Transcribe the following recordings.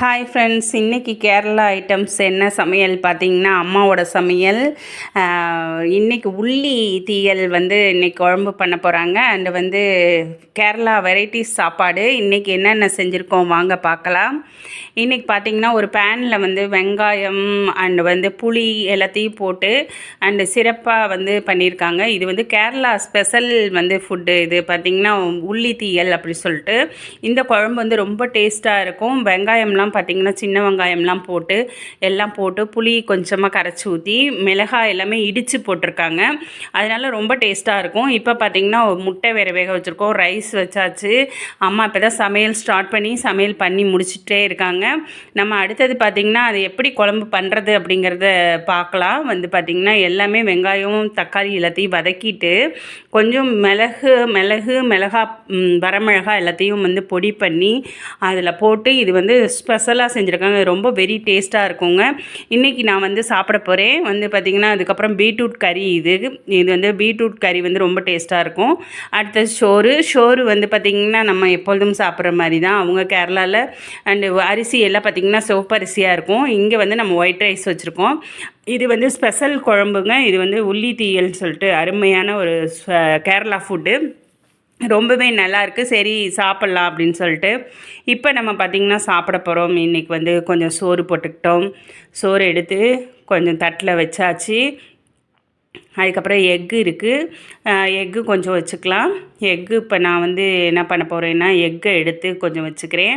Hi friends இன்றைக்கி Kerala items என்ன சமையல் பார்த்தீங்கன்னா அம்மாவோட சமையல். இன்றைக்கி உள்ளி தீயல் வந்து இன்றைக்கி குழம்பு பண்ண போகிறாங்க அண்டு வந்து கேரளா வெரைட்டிஸ் சாப்பாடு. இன்றைக்கி என்னென்ன செஞ்சுருக்கோம் வாங்க பார்க்கலாம். இன்றைக்கி பார்த்தீங்கன்னா ஒரு பேனில் வந்து வெங்காயம் அண்டு வந்து புளி எல்லாத்தையும் போட்டு அண்டு சிறப்பாக வந்து பண்ணியிருக்காங்க. இது வந்து கேரளா ஸ்பெஷல் வந்து ஃபுட்டு இது பார்த்திங்கன்னா உள்ளி தீயல் அப்படி சொல்லிட்டு. இந்த குழம்பு வந்து ரொம்ப டேஸ்ட்டாக இருக்கும். வெங்காயம்லாம் பார்த்திங்கன்னா சின்ன வெங்காயம்லாம் போட்டு எல்லாம் போட்டு புளி கொஞ்சமாக கரைச்சி ஊற்றி மிளகாய் எல்லாமே இடித்து போட்டிருக்காங்க. அதனால ரொம்ப டேஸ்ட்டாக இருக்கும். இப்போ பார்த்திங்கன்னா முட்டை வேறு வேக வச்சுருக்கோம். ரைஸ் வச்சாச்சு. அம்மா இப்போ தான் சமையல் ஸ்டார்ட் பண்ணி சமையல் பண்ணி முடிச்சுட்டே இருக்காங்க. நம்ம அடுத்தது பார்த்திங்கன்னா அது எப்படி குழம்பு பண்ணுறது அப்படிங்கிறத பார்க்கலாம் வந்து பார்த்திங்கன்னா எல்லாமே வெங்காயம் தக்காளி எல்லாத்தையும் வதக்கிட்டு கொஞ்சம் மிளகு மிளகு மிளகா வரமிளகா எல்லாத்தையும் வந்து பொடி பண்ணி அதில் போட்டு இது வந்து ஸ்பெஷலாக செஞ்சுருக்காங்க. ரொம்ப வெரி டேஸ்ட்டாக இருக்குங்க. இன்றைக்கி நான் வந்து சாப்பிட போகிறேன் வந்து பார்த்திங்கன்னா அதுக்கப்புறம் பீட்ரூட் கறி இது. இது வந்து பீட்ரூட் கறி வந்து ரொம்ப டேஸ்ட்டாக இருக்கும். அடுத்தது சோறு. சோறு வந்து பார்த்திங்கன்னா நம்ம எப்பொழுதும் சாப்பிட்ற மாதிரி தான். அவங்க கேரளாவில் அண்டு அரிசி எல்லாம் பார்த்திங்கன்னா சிவப்பு அரிசியாக இருக்கும். இங்கே வந்து நம்ம ஒயிட் ரைஸ் வச்சுருக்கோம். இது வந்து ஸ்பெஷல் குழம்புங்க. இது வந்து உள்ளி தீயல்னு சொல்லிட்டு அருமையான ஒரு கேரளா ஃபுட்டு ரொம்பவே நல்லாயிருக்கு. சரி சாப்பிட்லாம் அப்படின்னு சொல்லிட்டு. இப்போ நம்ம பார்த்திங்கன்னா சாப்பிட போகிறோம் இன்றைக்கி வந்து கொஞ்சம் சோறு போட்டுக்கிட்டோம். சோறு எடுத்து கொஞ்சம் தட்டில் வச்சாச்சு. அதுக்கப்புறம் எக்கு இருக்குது எக்கு கொஞ்சம் வச்சுக்கலாம். எக்கு இப்போ நான் வந்து என்ன பண்ண போகிறேன்னா எக்கை எடுத்து கொஞ்சம் வச்சுக்கிறேன்.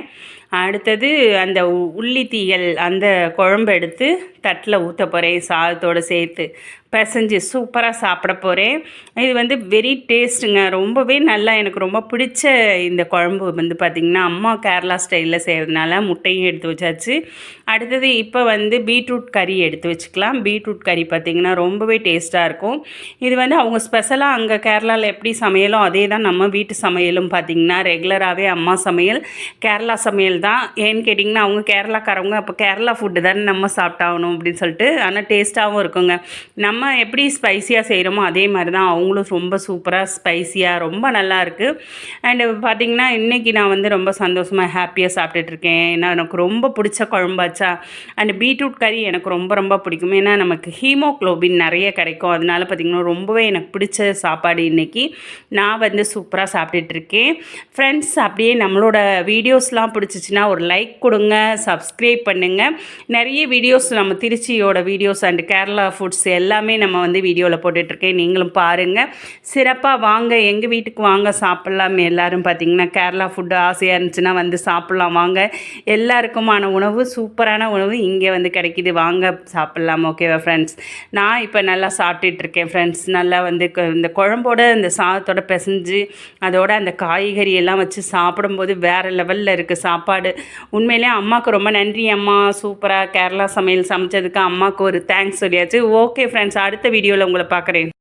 அடுத்தது அந்த உ- உள்ளி தீயல் அந்த குழம்பு எடுத்து தட்டில் ஊற்ற போகிறேன் சாதத்தோடு சேர்த்து. பிசைஞ்சு சூப்பராக சாப்பிட போகிறேன் இது வந்து வெரி டேஸ்ட்டுங்க ரொம்பவே நல்லா எனக்கு ரொம்ப பிடிச்ச இந்த குழம்பு வந்து பார்த்திங்கன்னா அம்மா கேரளா ஸ்டைலில் செய்கிறதுனால முட்டையும் எடுத்து வச்சாச்சு. அடுத்தது இப்போ வந்து பீட்ரூட் கறி எடுத்து வச்சுக்கலாம். பீட்ரூட் கறி பார்த்திங்கன்னா ரொம்பவே டேஸ்ட்டாக இருக்கும். இது வந்து அவங்க ஸ்பெஷலாக அங்கே கேரளாவில் எப்படி சமையலோ அதே தான் நம்ம வீட்டு சமையலும் பார்த்திங்கன்னா ரெகுலராகவே அம்மா சமையல் கேரளா சமையல் தான். ஏன்னு கேட்டிங்கன்னா அவங்க கேரளாக்காரவங்க அப்போ கேரளா ஃபுட்டு தானே நம்ம சாப்பிட்டாகணும் அப்படின்னு சொல்லிட்டு ஆனால் டேஸ்ட்டாகவும் இருக்குங்க. நம்ம எப்படி ஸ்பைசியாக செய்கிறோமோ அதே மாதிரி தான் அவங்களும் ரொம்ப சூப்பராக ஸ்பைசியாக ரொம்ப நல்லா இருக்குது அண்டு பார்த்திங்கன்னா இன்றைக்கி நான் வந்து ரொம்ப சந்தோஷமாக ஹாப்பியாக சாப்பிட்டுட்ருக்கேன் ஏன்னா எனக்கு ரொம்ப பிடிச்ச குழம்பாச்சா அண்ட் பீட்ரூட் கறி எனக்கு ரொம்ப ரொம்ப பிடிக்கும். ஏன்னா நமக்கு ஹீமோக்ளோபின் நிறைய கிடைக்கும். அதனால பார்த்திங்கன்னா ரொம்பவே எனக்கு பிடிச்ச சாப்பாடு இன்றைக்கி நான் வந்து சூப்பராக சாப்பிட்டுட்டு இருக்கேன் ஃப்ரெண்ட்ஸ் அப்படியே நம்மளோட வீடியோஸ்லாம் பிடிச்சிச்சின்னா ஒரு லைக் கொடுங்க சப்ஸ்கிரைப் பண்ணுங்கள் நிறைய வீடியோஸ் நம்ம திருச்சியோட வீடியோஸ் அண்ட் கேரளா ஃபுட்ஸ் எல்லாமே நம்ம வந்து வீடியோவில் போட்டுட்ருக்கேன். நீங்களும் பாருங்கள் சிறப்பாக வாங்க எங்கள் வீட்டுக்கு வாங்க சாப்பிட்லாம். எல்லோரும் பார்த்தீங்கன்னா கேரளா ஃபுட்டு ஆசையாக இருந்துச்சுன்னா வந்து சாப்பிட்லாம். வாங்க. எல்லாருக்குமான உணவு சூப்பரான உணவு இங்கே வந்து கிடைக்கிது. வாங்க சாப்பிட்லாம். ஓகேவா ஃப்ரெண்ட்ஸ் நான் இப்போ நல்லா சாப்பிட்டுட்டு இருக்கேன் ஃப்ரெண்ட்ஸ் நல்லா வந்து இந்த குழம்போட இந்த சாதத்தோட பிசைஞ்சு அதோட அந்த காய்கறி எல்லாம் வச்சு சாப்பிடும்போது வேறு லெவலில் இருக்குது சாப்பாடு. உண்மையிலே அம்மாவுக்கு ரொம்ப நன்றி அம்மா. சூப்பராக கேரளா சமையல் சமைச்சதுக்கு அம்மாவுக்கு ஒரு தேங்க்ஸ் சொல்லியாச்சு. ஓகே ஃப்ரெண்ட்ஸ் அடுத்த வீடியோவில் உங்களை பார்க்குறேன்.